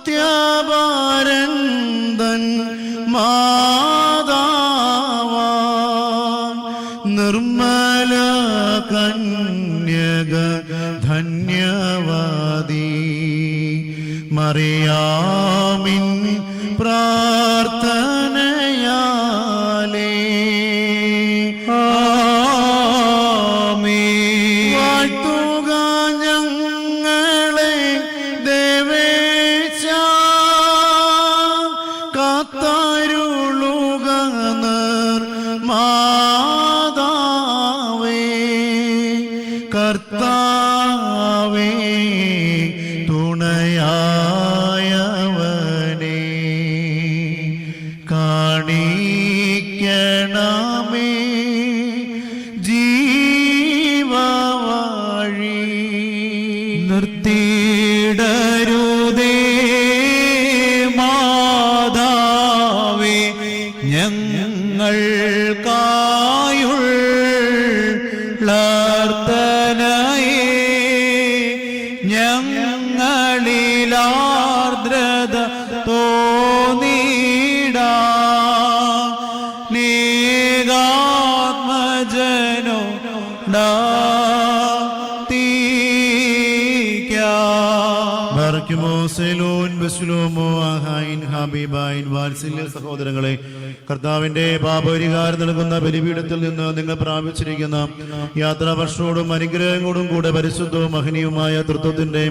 സത്യഭാരന്തൻ മാതാവാൻ നിർമ്മല കന്യക ധന്യവാദി. മറിയാമിൻ പ്രാർത്ഥനയാലേ കാത്തരുളുക മാതാവേ കർത്താവേ തുണയായവനെ കാണിക്കണമേ ജീവവാഴി നിർത്തിയിടരുതേ മാതാവേ ഞങ്ങൾക്കായുള്ളർത്തനയേ ഞങ്ങളിലാർദ്രത തോന്നിടാ. നീകാത്മജനോ സെലോൻ സഹോദരങ്ങളെ കർത്താവിന്റെ പാപപരിഹാരം നൽകുന്ന ബലിപീഠത്തിൽ നിന്ന് നിങ്ങൾ പ്രാപിച്ചിരിക്കുന്ന യാത്രാ വർഷോടും അനുഗ്രഹങ്ങളോടും കൂടെ പരിശുദ്ധവും മഹനീയവുമായ തൃത്വത്തിന്റെ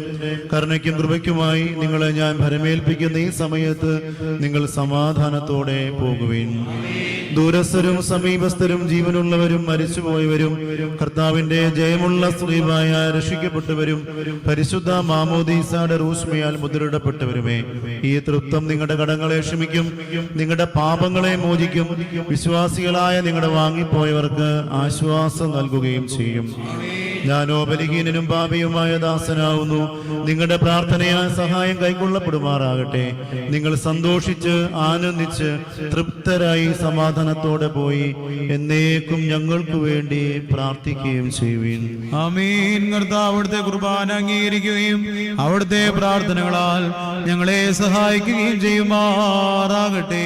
കരുണയ്ക്കും കൃപയ്ക്കുമായി നിങ്ങളെ ഞാൻ ഭരമേൽപ്പിക്കുന്ന ഈ സമയത്ത് നിങ്ങൾ സമാധാനത്തോടെ പോകുവിൻ. ദൂരസ്ഥരും സമീപസ്ഥരും ജീവനുള്ളവരും മരിച്ചുപോയവരും കർത്താവിന്റെ ജയമുള്ള സ്ത്രീവായ രക്ഷിക്കപ്പെട്ടവരും പരിശുദ്ധ മാമോദീസായുടെ റൂഷ്മയാൽ മുദ്രയിടപ്പെട്ടവരുമേ ഈ തൃപ്തം നിങ്ങളുടെ കടങ്ങളെ ക്ഷമിക്കും നിങ്ങളുടെ പാപങ്ങളെ മോചിക്കും. വിശ്വാസികളായ നിങ്ങളുടെ വാങ്ങിപ്പോയവർക്ക് ആശ്വാസം നൽകുകയും ചെയ്യും. ഞാനോ ബലിഹീനനും പാപിയുമായ ദാസനാവുന്നു. നിങ്ങളുടെ പ്രാർത്ഥനയാൽ സഹായം കൈക്കൊള്ളപ്പെടുമാറാകട്ടെ. നിങ്ങൾ സന്തോഷിച്ച് ആനന്ദിച്ച് തൃപ്തരായി സമാധാനത്തോടെ പോയി എന്നേക്കും ഞങ്ങൾക്ക് വേണ്ടി പ്രാർത്ഥിക്കുകയും ചെയ്യുവിൻ. അമീൻ കർത്താവ് അവിടുത്തെ കുർബാന അംഗീകരിക്കുകയും അവിടുത്തെ പ്രാർത്ഥനകളാൽ ഞങ്ങളെ സഹായിക്കുകയും ചെയ്യുമാറാകട്ടെ.